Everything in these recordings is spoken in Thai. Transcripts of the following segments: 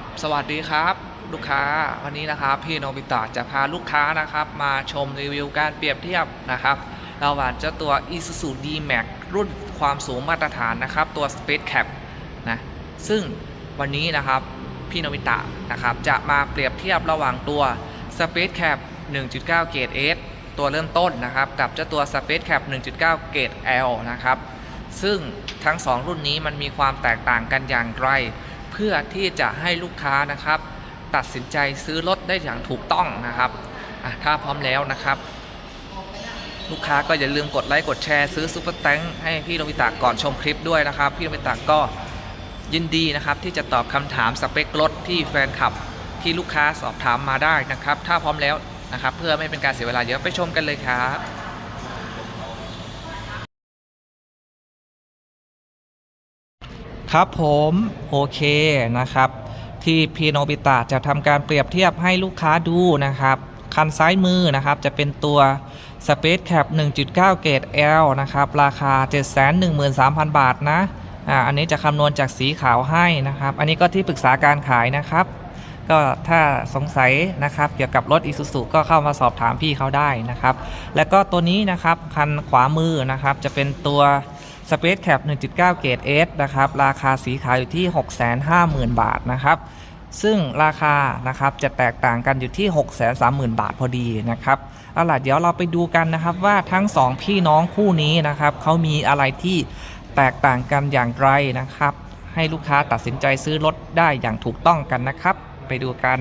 บสวัสดีครับ ลูกค้าวันนี้นะครับ พี่โนบิตะจะพาลูกค้านะครับ มาชมรีวิวการเปรียบเทียบนะครับระหว่างเจ้าตัว Isuzu D-Max รุ่นความสูงมาตรฐานนะครับ ตัว Space Cap นะซึ่งวันนี้นะครับพี่โนบิตะนะครับจะมาเปรียบเทียบระหว่างตัว Space Cap 1.9 เกรด S ตัวเริ่มต้นนะครับ กับเจ้าตัว Space Cap 1.9 เกรด L นะครับ ซึ่งทั้ง 2 รุ่นนี้มันมีความแตกต่างกันอย่างไร เพื่อที่จะให้ลูกค้านะครับ ตัดสินใจซื้อรถได้อย่างถูกต้องนะครับถ้าพร้อมแล้วนะครับ ลูกค้าก็อย่าลืมกดไลค์กดแชร์ซื้อซูเปอร์แตงให้พี่โนบิตะก่อนชมคลิปด้วยนะครับ พี่โนบิตะก็ยินดีนะครับที่จะตอบคำถามสเปครถที่แฟนคลับที่ลูกค้าสอบถามมาได้นะครับ ถ้าพร้อมแล้วนะครับ เพื่อไม่เป็นการเสียเวลาเดี๋ยวไปชมกันเลยครับ ครับผมโอเคนะครับ ที่พีโนบิตะจะทำการเปรียบเทียบให้ลูกค้าดูนะครับ คันซ้ายมือนะครับจะเป็นตัว Space Cap 1.9 เกรด L นะครับ ราคา 713,000 บาทนะอ่าอันนี้จะคำนวณจากสีขาวให้นะครับ อันนี้ก็ที่ปรึกษาการขายนะครับ ก็ถ้าสงสัยนะครับเกี่ยวกับรถ Isuzu ก็เข้ามาสอบถามพี่เขาได้นะครับ แล้วก็ตัวนี้นะครับคันขวามือนะครับจะเป็นตัว Space Cap 1.9 เกรด S นะครับ ราคาสีขาวอยู่ที่ 650,000 บาทนะครับ ซึ่งราคานะครับจะแตกต่างกันอยู่ที่ 630,000 บาทพอดีนะครับเอาล่ะเดี๋ยวเราไปดูกันนะครับว่าทั้ง 2 พี่น้องคู่นี้นะครับเขามีอะไรที่แตกต่างกันอย่างไรนะครับ ให้ลูกค้าตัดสินใจซื้อรถได้อย่างถูกต้องกันนะครับ ไปดูกัน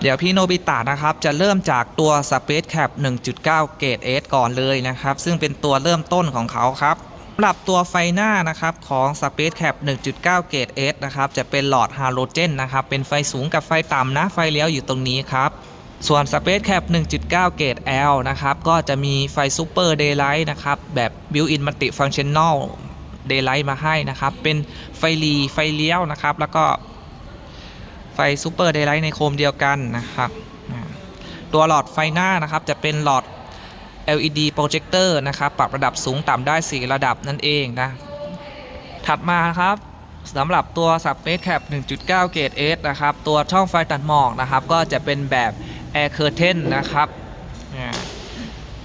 เดี๋ยวพี่โนบิตะนะครับจะเริ่มจากตัว Space Cap 1.9 เกรด S ก่อนเลยนะครับ ซึ่งเป็นตัวเริ่มต้นของเขาครับ สำหรับตัวไฟหน้านะครับของ Space Cap 1.9 เกรด S นะครับจะเป็นหลอดฮาโลเจนนะครับเป็นไฟสูงกับไฟต่ำนะไฟเลี้ยวอยู่ตรงนี้ครับส่วน Space Cap 1.9 เกรด L นะครับก็จะมีไฟ Super Daylight นะครับแบบ Built-in Multi-Functional Daylight มาให้นะครับเป็นไฟหลีไฟเลี้ยวนะครับแล้วก็ไฟซูเปอร์เดย์ไลท์ในโคมเดียวกันนะครับตัวหลอดไฟหน้านะครับจะเป็นหลอด LED โปรเจคเตอร์นะครับ ปรับระดับสูงต่ำได้ 4 ระดับนั่นเองนะ ถัดมาครับสำหรับตัว Space Cap 1.9 เกรด S นะครับ ตัวช่องไฟตัดหมอกนะครับ ก็จะเป็นแบบ Air Curtain นะครับ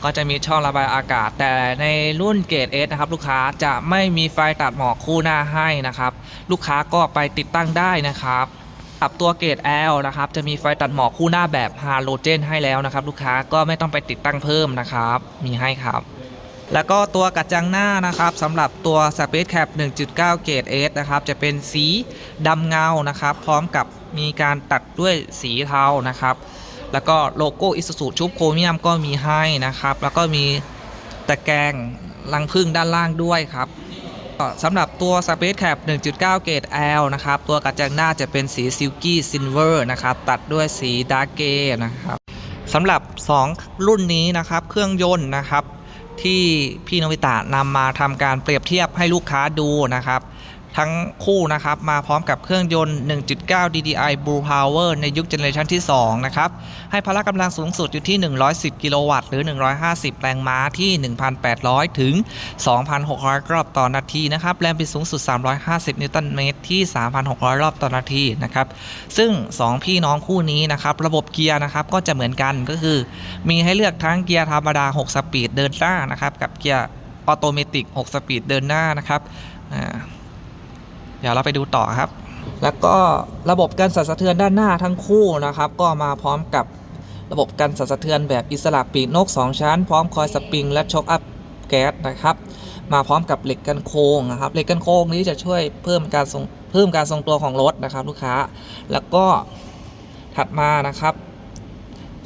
ก็จะมีช่องระบายอากาศ แต่ในรุ่นเกรด S นะครับ ลูกค้าจะไม่มีไฟตัดหมอกคู่หน้าให้นะครับ ลูกค้าก็ไปติดตั้งได้นะครับ สำหรับตัวเกรด L นะครับจะมีไฟตัดหมอกคู่หน้าแบบฮาโลเจนให้แล้วนะครับ ลูกค้าก็ไม่ต้องไปติดตั้งเพิ่มนะครับ มีให้ครับ แล้วก็ตัวกระจังหน้านะครับสำหรับตัว Space Cap 1.9 เกรด S นะครับจะเป็นสีดำเงานะครับ พร้อมกับมีการตัดด้วยสีเทานะครับ แล้วก็โลโก้ Isuzu ชุบโครเมียมก็มีให้นะครับ แล้วก็มีตะแกรงรังพึ่งด้านล่างด้วยครับ สำหรับตัว Space Cap 1.9 เกรด L นะครับ ตัวกระจังหน้าจะเป็นสี Silky Silver นะครับ ตัดด้วยสี Dark Grey นะครับสำหรับ 2 รุ่นนี้นะครับ เครื่องยนต์นะครับ ที่พี่นวิตานำมาทำการเปรียบเทียบให้ลูกค้าดูนะครับ ทั้งคู่นะครับมาพร้อมกับเครื่องยนต์ 1.9 DDI Blue Power ในยุคเจเนอเรชันที่ 2 นะครับ ให้พละกำลังสูงสุดอยู่ที่ 110 กิโลวัตต์หรือ 150 แรงม้าที่ 1,800 ถึง 2,600 รอบต่อนาทีนะครับ แรงบิดสูงสุด 350 นิวตันเมตรที่ 3,600 รอบต่อนาทีนะครับ ซึ่ง 2 พี่น้องคู่นี้นะครับ ระบบเกียร์นะครับก็จะเหมือนกันก็คือ มีให้เลือกทั้งเกียร์ธรรมดา 6 สปีดเดินหน้านะครับกับเกียร์ออโตเมติก 6 สปีดเดินหน้านะครับอ่า เดี๋ยวเราไปดูต่อครับ แล้วก็ระบบการสั่นสะเทือนด้านหน้าทั้งคู่นะครับ ก็มาพร้อมกับระบบการสั่นสะเทือนแบบอิสระปีกนก 2 ชั้น พร้อมคอยสปริง และช็อคอัพแก๊สนะครับ มาพร้อมกับเหล็กกันโค้งนะครับเหล็กกันโค้งนี้จะช่วยเพิ่มการทรงเพิ่มการทรงตัวของรถนะครับ ลูกค้า แล้วก็ถัดมานะครับ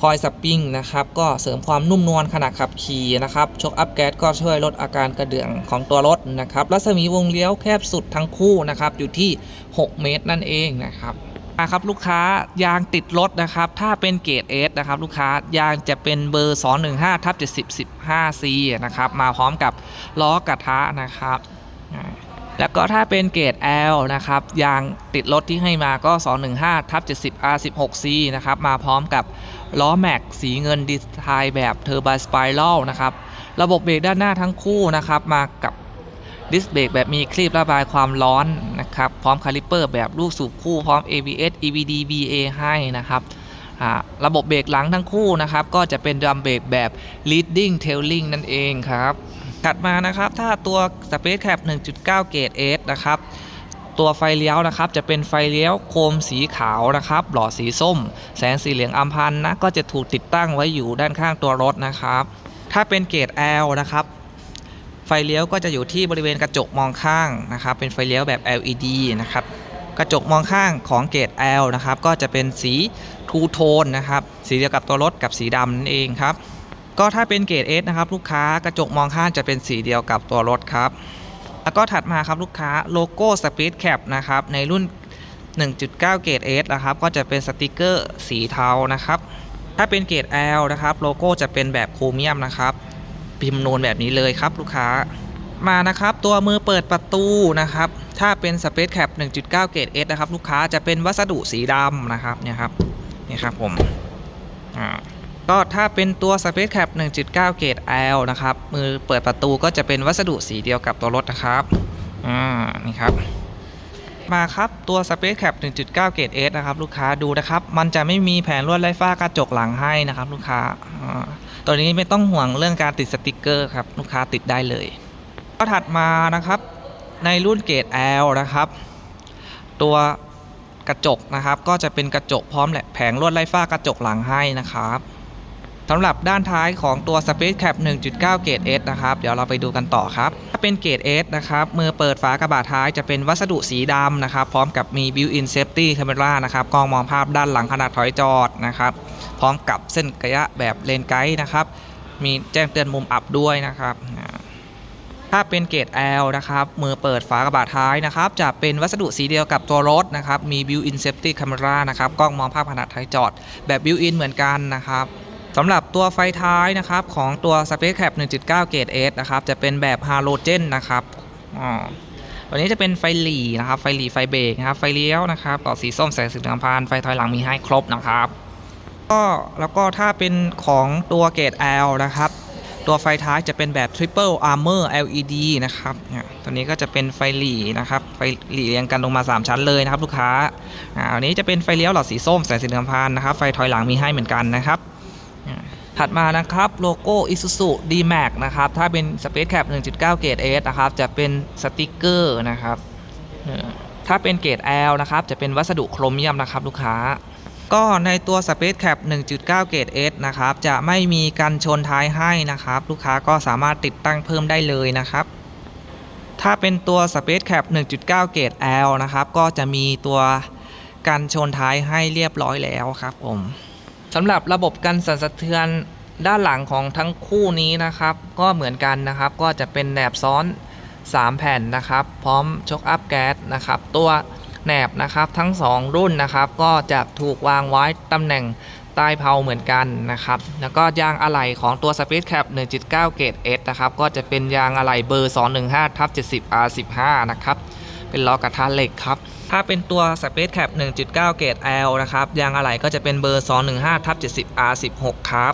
คอยสปริงนะครับก็เสริมความนุ่มนวลขณะขับขี่นะครับชกอัพแก๊สก็ช่วยลดอาการกระเดื่องของตัวรถนะครับรัศมีวงเลี้ยวแคบสุดทั้งคู่นะครับอยู่ที่ 6 เมตรนั่นเองนะครับนะครับลูกค้ายางติดรถนะครับ ถ้าเป็นเกรด S นะครับลูกค้ายางจะเป็นเบอร์ 215ทับ70 15 C นะครับมาพร้อมกับล้อกระทะนะครับ แล้วก็ถ้าเป็นเกรด L นะครับยางติดรถที่ให้มาก็ 215ทับ70 R16C นะครับมาพร้อมกับล้อแม็กสีเงินดีไซน์แบบเทอร์บ s สไปรัลนะครับระบบเบรกด้านหน้าทั้งคู่นะครับมากับดิสเบรกแบบมีคลีประบายความร้อนนะครับพร้อมคาลิปเปอร์แบบลูกสูบคู่พร้อม ABS EBD BA ให้นะครับระบบเบรกหลังทั้งคู่นะครับก็จะเป็นดรัมเบรกแบบ leading tailing นั่นเองครับ ถัดมานะครับถ้าตัว Space Cap 1.9 เกรด S นะครับตัวไฟเลี้ยวนะครับจะเป็นไฟเลี้ยวโคมสีขาวนะครับหลอดสีส้ม แสงสีเหลืองอัมพันธ์นะก็จะถูกติดตั้งไว้อยู่ด้านข้างตัวรถนะครับ ถ้าเป็นเกรด L นะครับไฟเลี้ยวก็จะอยู่ที่บริเวณกระจกมองข้างนะครับ เป็นไฟเลี้ยวแบบ LED นะครับกระจกมองข้างของเกรด L นะครับก็จะเป็นสีทูโทนนะครับสีเดียวกับตัวรถกับสีดำนั่นเองครับ ก็ถ้าเป็นเกรด S นะครับลูกค้ากระจกมองข้างจะเป็นสีเดียวกับตัวรถครับ แล้วก็ถัดมาครับลูกค้าโลโก้ Speed Cap นะครับในรุ่น 1.9 เกรด S นะครับก็จะเป็นสติกเกอร์สีเทานะครับ ถ้าเป็นเกรด L นะครับโลโก้จะเป็นแบบโครเมียมนะครับพิมพ์นูนแบบนี้เลยครับลูกค้ามานะครับตัวมือเปิดประตูนะครับ ถ้าเป็น Space Cap 1.9 เกรด S นะครับ ลูกค้าจะเป็นวัสดุสีดำนะครับเนี่ยครับนี่ครับผมอ่า ก็ถ้าเป็นตัว Space Cap 1.9 เกรด L นะครับ มือเปิดประตูก็จะเป็นวัสดุสีเดียวกับตัวรถนะครับอ่านี่ครับ มาครับตัว Space Cap 1.9 เกรด S นะครับ ลูกค้าดูนะครับ มันจะไม่มีแผงลวดไร้ฝ้ากระจกหลังให้นะครับ ลูกค้าตัวนี้ไม่ต้องห่วงเรื่องการติดสติกเกอร์ครับ ลูกค้าติดได้เลย ก็ถัดมานะครับ ในรุ่นเกรด L นะครับ ตัวกระจกนะครับ ก็จะเป็นกระจกพร้อมแหละแผงลวดไร้ฝ้ากระจกหลังให้นะครับ สำหรับด้านท้ายของตัว Space Cap 1.9 เกรด S นะครับ เดี๋ยวเราไปดูกันต่อครับ ถ้าเป็นเกรด S นะครับ มือเปิดฝากระบะท้ายจะเป็นวัสดุสีดำนะครับ พร้อมกับมี Built-in Safety Camera นะครับ กล้องมองภาพด้านหลังขณะถอยจอดนะครับ พร้อมกับเส้นกระยะแบบเลนไกด์นะครับ มีแจ้งเตือนมุมอับด้วยนะครับถ้าเป็นเกรด L นะครับ มือเปิดฝากระบะท้ายนะครับ จะเป็นวัสดุสีเดียวกับตัวรถนะครับ มี built-in safety camera นะครับ กล้องมองภาพขณะท้ายจอด แบบ built-in เหมือนกันนะครับ สำหรับตัวไฟท้ายนะครับของตัว Space Cap 1.9 เกรด S นะครับจะเป็นแบบฮาโลเจนนะครับอ๋อตัวนี้จะเป็นไฟหลีนะครับ ไฟหลีไฟเบรกนะครับ ไฟเลี้ยวนะครับต่อสีส้มแสงสีเหลืองพานไฟถอยหลังมีให้ครบนะครับ ก็แล้วก็ถ้าเป็นของตัวเกรด L นะครับ ตัวไฟท้ายจะเป็นแบบ Triple Armor LED นะครับเนี่ยตัวนี้ก็จะเป็นไฟหลีนะครับ ไฟหลีเรียงกันลงมา 3 ชั้นเลยนะครับลูกค้าอ่าอันนี้จะเป็นไฟเลี้ยวหลอดสีส้มแสงสีเหลืองพานนะครับ ไฟถอยหลังมีให้เหมือนกันนะครับ ถัดมานะครับโลโก้ Isuzu D-Max นะครับ ถ้าเป็น Space Cap 1.9 เกรด S นะครับ จะเป็นสติกเกอร์นะครับ ถ้าเป็นเกรด L นะครับ จะเป็นวัสดุโครเมียมนะครับลูกค้า ก็ในตัว Space Cap 1.9 เกรด S นะครับ จะไม่มีกันชนท้ายให้นะครับ ลูกค้าก็สามารถติดตั้งเพิ่มได้เลยนะครับถ้าเป็นตัว Space Cap 1.9 เกรด L นะครับ ก็จะมีตัวกันชนท้ายให้เรียบร้อยแล้วครับผม สำหรับระบบกันสั่นสะเทือนด้านหลังของทั้งคู่นี้นะครับ ก็เหมือนกันนะครับ ก็จะเป็นแหนบซ้อน 3 แผ่นนะครับ พร้อมชกอัพแก๊สนะครับ ตัวแหนบนะครับทั้ง 2 รุ่นนะครับ ก็จะถูกวางไว้ตำแหน่งใต้เพลาเหมือนกันนะครับ แล้วก็ยางอะไหล่ของตัว Space Cap 1.9 เกรด S นะครับ ก็จะเป็นยางอะไหล่เบอร์ 215ทับ70 R15 นะครับ เป็นล้อกระทะเหล็กครับ ถ้าเป็นตัว Space Cap 1.9 เกรด L นะครับ ยางอะไหล่ก็จะเป็นเบอร์ 215ทับ70 R16 ครับ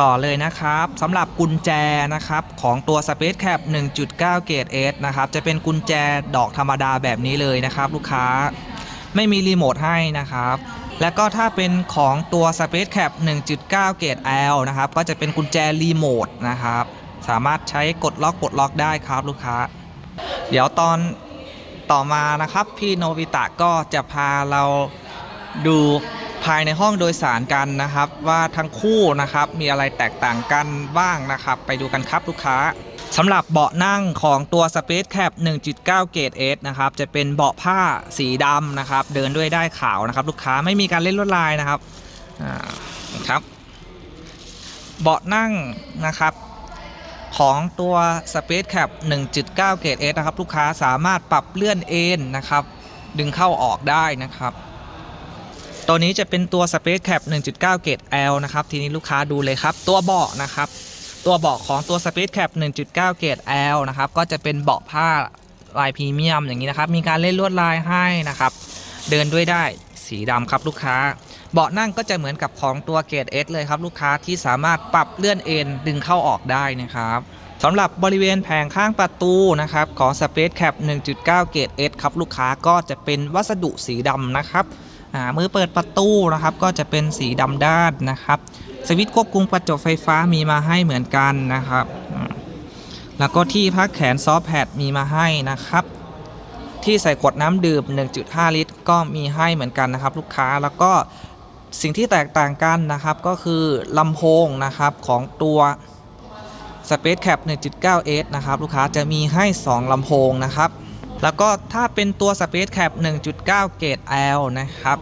ต่อเลยนะครับสำหรับกุญแจนะครับของตัว Space Cap 1.9 เกรด S นะครับจะเป็นกุญแจดอกธรรมดาแบบนี้เลยนะครับ ลูกค้าไม่มีรีโมทให้นะครับ แล้วก็ถ้าเป็นของตัว Space Cap 1.9 เกรด L นะครับก็จะเป็นกุญแจรีโมทนะครับ สามารถใช้กดล็อกปลดล็อกได้ครับลูกค้า เดี๋ยวตอนต่อมานะครับ พี่โนบิตะก็จะพาเราดูภายในห้องโดยสารกันนะครับ ว่าทั้งคู่นะครับมีอะไรแตกต่างกันบ้างนะครับ ไปดูกันครับลูกค้าสำหรับเบาะนั่งของตัว Space Cap 1.9 เกรด S นะครับ จะเป็นเบาะผ้าสีดำนะครับ เดินด้วยได้ขาวนะครับ ลูกค้าไม่มีการเล่นลวดลายนะครับครับ เบาะนั่งนะครับ ของตัว Space Cap 1.9 เกรด S นะครับ ลูกค้าสามารถปรับเลื่อนเอ็นนะครับ ดึงเข้าออกได้นะครับตัวนี้จะเป็นตัว Space Cap 1.9 เกรด L นะครับ ทีนี้ลูกค้าดูเลยครับ ตัวเบาะนะครับ ตัวเบาะของตัว Space Cap 1.9 เกรด L นะครับ ก็จะเป็นเบาะผ้าลายพรีเมียมอย่างนี้นะครับ มีการเล่นลวดลายให้นะครับ เดินด้วยได้สีดำครับลูกค้า เบาะนั่งก็จะเหมือนกับของตัวเกรด S เลยครับ ลูกค้าที่สามารถปรับเลื่อนเอ็นดึงเข้าออกได้นะครับสำหรับบริเวณแผงข้างประตูนะครับของ Space Cap 1.9 เกรด S ครับลูกค้าก็จะเป็นวัสดุสีดำนะครับอ่ามือเปิดประตูนะครับก็จะเป็นสีดำด้านนะครับ สวิตช์ควบคุมกระจกไฟฟ้ามีมาให้เหมือนกันนะครับ แล้วก็ที่พักแขนซอฟแพดมีมาให้นะครับ ที่ใส่ขวดน้ำดื่ม 1.5 ลิตร ก็มีให้เหมือนกันนะครับ ลูกค้าแล้วก็ สิ่งที่แตกต่างกันนะครับก็คือลำโพงนะครับของตัว Space Cap 1.9S นะครับลูกค้าจะมีให้ 2ลำโพงนะครับ แล้วก็ถ้าเป็นตัว Space Cap 1.9 เกรด L นะครับ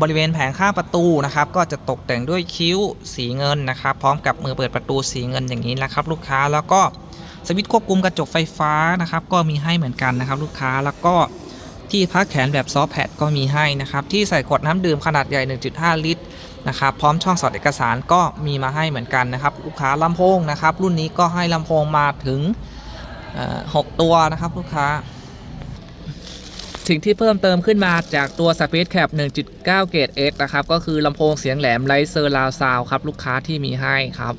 บริเวณแผงข้างประตูนะครับ ก็จะตกแต่งด้วยคิ้วสีเงินนะครับ พร้อมกับมือเปิดประตูสีเงินอย่างนี้นะครับ ลูกค้าแล้วก็สวิตช์ควบคุมกระจกไฟฟ้านะครับ ก็มีให้เหมือนกันนะครับ ลูกค้าแล้วก็ ที่พักแขนแบบซอฟแพดก็มีให้นะครับ ที่ใส่ขวดน้ำดื่มขนาดใหญ่ 1.5 ลิตรนะครับ พร้อมช่องสอดเอกสารก็มีมาให้เหมือนกันนะครับ ลูกค้าลำโพงนะครับ รุ่นนี้ก็ให้ลำโพงมาถึง 6 ตัวนะครับลูกค้าสิ่งที่เพิ่มเติมขึ้นมาจากตัว Space Cap 1.9 เกรด S นะครับ ก็คือลำโพงเสียงแหลมไลเซอร์ลาวซาวครับ ลูกค้าที่มีให้ครับ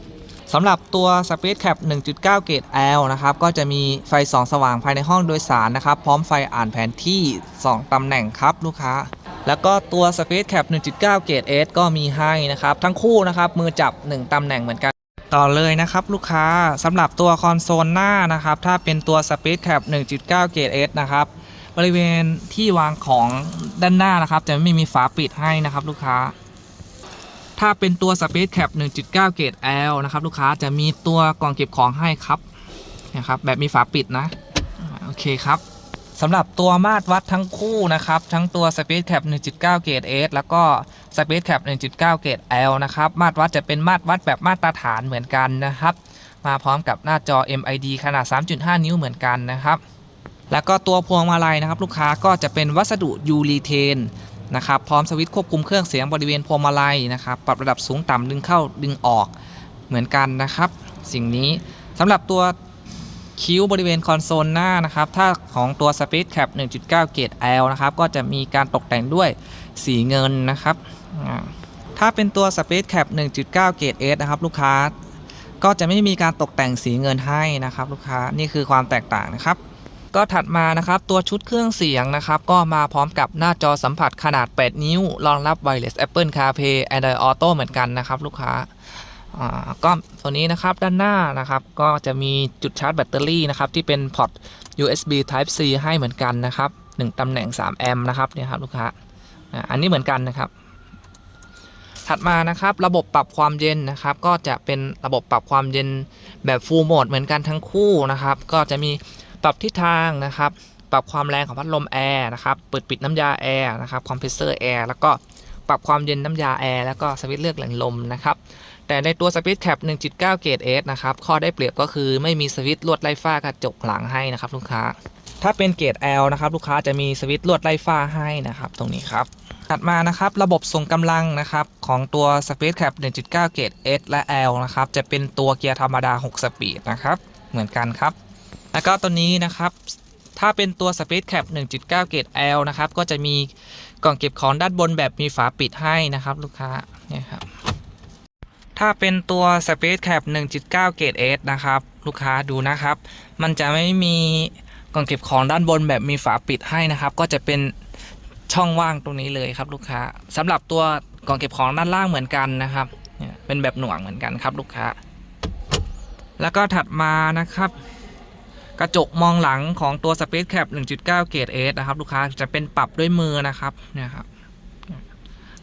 สำหรับตัว Space Cap 1.9 เกรด L นะครับ ก็จะมีไฟส่องสว่างภายในห้องโดยสารนะครับ พร้อมไฟอ่านแผนที่ 2 ตำแหน่งครับลูกค้า แล้วก็ตัว Space Cap 1.9 เกรด S ก็มีให้นะครับ ทั้งคู่นะครับ มือจับ 1 ตำแหน่งเหมือนกัน ต่อเลยนะครับลูกค้าสำหรับตัวคอนโซลหน้านะครับ ถ้าเป็นตัว Space Cap 1.9 เกรด S นะครับบริเวณที่วางของด้านหน้านะครับ จะไม่มีฝาปิดให้นะครับลูกค้า ถ้าเป็นตัว Space Cap 1.9 เกรด L นะครับ ลูกค้าจะมีตัวกล่องเก็บของให้ครับนะครับ แบบมีฝาปิดนะโอเคครับสำหรับตัวมาตรวัดทั้งคู่นะครับ ทั้งตัว Space Cap 1.9 เกรด S แล้วก็ Space Cap 1.9 เกรด L นะครับ มาตรวัดจะเป็นมาตรวัดแบบมาตรฐานเหมือนกันนะครับ มาพร้อมกับหน้าจอ MID ขนาด 3.5 นิ้วเหมือนกันนะครับ แล้วก็ตัวพวงมาลัยนะครับ ลูกค้าก็จะเป็นวัสดุยูรีเทน นะครับพร้อมสวิตช์ควบคุมเครื่องเสียงบริเวณพวงมาลัยนะครับปรับระดับสูงต่ำดึงเข้าดึงออกเหมือนกันนะครับ สิ่งนี้สำหรับตัวคิ้วบริเวณคอนโซลหน้านะครับถ้าของตัว Space Cap 1.9 เกรด L นะครับก็จะมีการตกแต่งด้วยสีเงินนะครับถ้าเป็นตัว Space Cap 1.9 เกรด S นะครับลูกค้าก็จะไม่มีการตกแต่งสีเงินให้นะครับลูกค้านี่คือความแตกต่างนะครับ ก็ถัดมานะครับตัวชุดเครื่องเสียงนะครับก็มาพร้อมกับหน้าจอสัมผัสขนาด 8 นิ้ว รองรับ Wireless Apple CarPlay Android Auto เหมือนกันนะครับลูกค้าก็ตัวนี้นะครับด้านหน้านะครับก็จะมีจุดชาร์จแบตเตอรี่นะครับที่เป็นพอร์ต USB Type C ให้เหมือนกันนะครับ1ตำแหน่ง 3 แอมป์นะครับเนี่ยครับลูกค้าอ่าอันนี้เหมือนกันนะครับ ถัดมานะครับระบบปรับความเย็นนะครับก็จะเป็นระบบปรับความเย็นแบบ Full Mode เหมือนกันทั้งคู่นะครับก็จะมี ปรับทิศทางนะครับ ปรับความแรงของพัดลมแอร์นะครับเปิดปิดน้ำยาแอร์นะครับคอมเพรสเซอร์แอร์แล้วก็ปรับความเย็นน้ำยาแอร์แล้วก็สวิตช์เลือกแหล่งลมนะครับแต่ในตัว Space Cap 1.9 เกรด S นะครับ ข้อได้เปรียบก็คือไม่มีสวิตช์ลวดไล่ฟ้ากระจกหลังให้นะครับลูกค้า ถ้าเป็นเกรด L นะครับ ลูกค้าจะมีสวิตช์ลวดไล่ฟ้าให้นะครับ ตรงนี้ครับ ถัดมานะครับ ระบบส่งกำลังนะครับ ของตัว Space Cap 1.9 เกรด S และ L นะครับ จะเป็นตัวเกียร์ธรรมดา 6 สปีดนะครับ เหมือนกันครับ แล้วก็ตัวนี้นะครับ ถ้าเป็นตัว Space Cap 1.9 เกรด L นะครับ ก็จะมีกล่องเก็บของด้านบนแบบมีฝาปิดให้นะครับลูกค้าเนี่ยครับ ถ้าเป็นตัว Space Cap 1.9 เกรด S นะครับ ลูกค้าดูนะครับ มันจะไม่มีกล่องเก็บของด้านบนแบบมีฝาปิดให้นะครับ ก็จะเป็นช่องว่างตรงนี้เลยครับลูกค้าสำหรับตัวกล่องเก็บของด้านล่างเหมือนกันนะครับเป็นแบบหน่วงเหมือนกันครับลูกค้า แล้วก็ถัดมานะครับ กระจกมองหลังของตัว Space Cap 1.9 เกรด S นะครับ ลูกค้าจะเป็นปรับด้วยมือนะครับเนี่ยครับ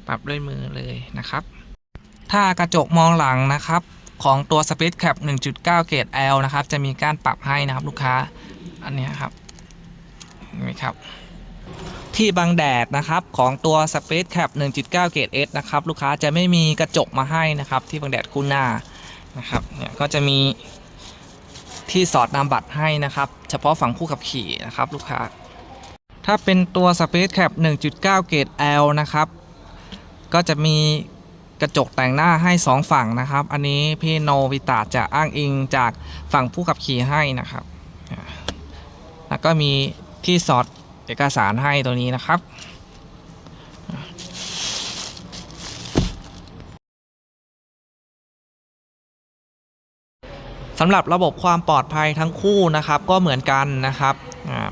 ปรับด้วยมือเลยนะครับ ถ้ากระจกมองหลังนะครับของตัว Space Cap 1.9 เกรด L นะครับ จะมีการปรับให้นะครับลูกค้าอันนี้ครับนี่ครับ ที่บังแดดนะครับของตัว Space Cap 1.9 เกรด S นะครับ ลูกค้าจะไม่มีกระจกมาให้นะครับ ที่บังแดดคู่หน้านะครับเนี่ยก็จะมี ที่สอดนามบัตรให้นะครับ เฉพาะฝั่งผู้ขับขี่นะครับลูกค้า ถ้าเป็นตัว Space Cap 1.9 เกรด L นะครับ ก็จะมีกระจกแต่งหน้าให้ 2 ฝั่งนะครับ อันนี้พี่โนวิตาจะอ้างอิงจากฝั่งผู้ขับขี่ให้นะครับ แล้วก็มีที่สอดเอกสารให้ตัวนี้นะครับ สำหรับระบบความปลอดภัยทั้งคู่นะครับก็เหมือนกันนะครับ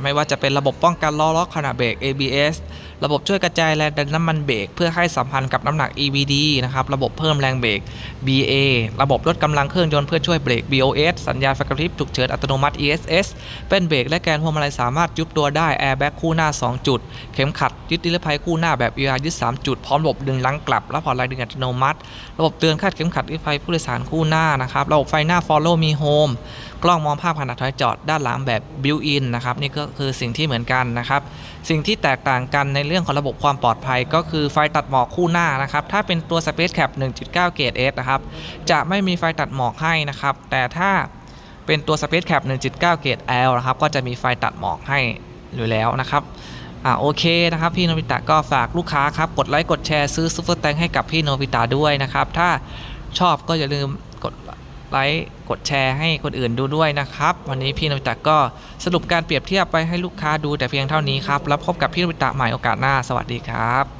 ไม่ว่าจะเป็นระบบป้องกันล้อล็อกขณะเบรก ABS ระบบช่วยกระจายแรงดันน้ำมันเบรกเพื่อให้สัมพันธ์กับน้ำหนัก EVD นะครับ ระบบเพิ่มแรงเบรก BA ระบบลดกำลังเครื่องยนต์เพื่อช่วยเบรก BOS สัญญาณไฟกระพริบฉุกเฉินอัตโนมัติ ESS เป็นเบรกและแกนพวงมาลัยสามารถยุบตัวได้แอร์แบ็กคู่หน้า 2 จุด เข็มขัดยึดนิรภัยคู่หน้าแบบ ER ยึด3จุด พร้อมระบบดึงหลังกลับและผ่อนแรงดึงอัตโนมัติ ระบบเตือนคาดเข็มขัดนิรภัยผู้โดยสารคู่หน้านะครับ ระบบไฟหน้า Follow Me Home กล้องมองภาพขณะถอยจอดด้านหลังแบบ built-in นะครับนี่ก็คือสิ่งที่เหมือนกันนะครับสิ่งที่แตกต่างกันในเรื่องของระบบความปลอดภัย ก็คือไฟตัดหมอกคู่หน้านะครับ ถ้าเป็นตัว Space Cap 1.9 เกรด S นะครับ จะไม่มีไฟตัดหมอกให้นะครับ แต่ถ้าเป็นตัว Space Cap 1.9 เกรด L นะครับ ก็จะมีไฟตัดหมอกให้อยู่แล้วนะครับอ่าโอเคนะครับพี่โนบิตะก็ฝากลูกค้าครับ กดไลค์กดแชร์ซื้อซุปเปอร์แตงให้กับพี่โนบิตะด้วยนะครับ ถ้าชอบก็อย่าลืมกด ไลค์กดแชร์ให้คนอื่นดูด้วยนะครับ วันนี้พี่นบิตะก็สรุปการเปรียบเทียบไปให้ลูกค้าดูแต่เพียงเท่านี้ครับ แล้วพบกับพี่นบิตะใหม่โอกาสหน้า สวัสดีครับ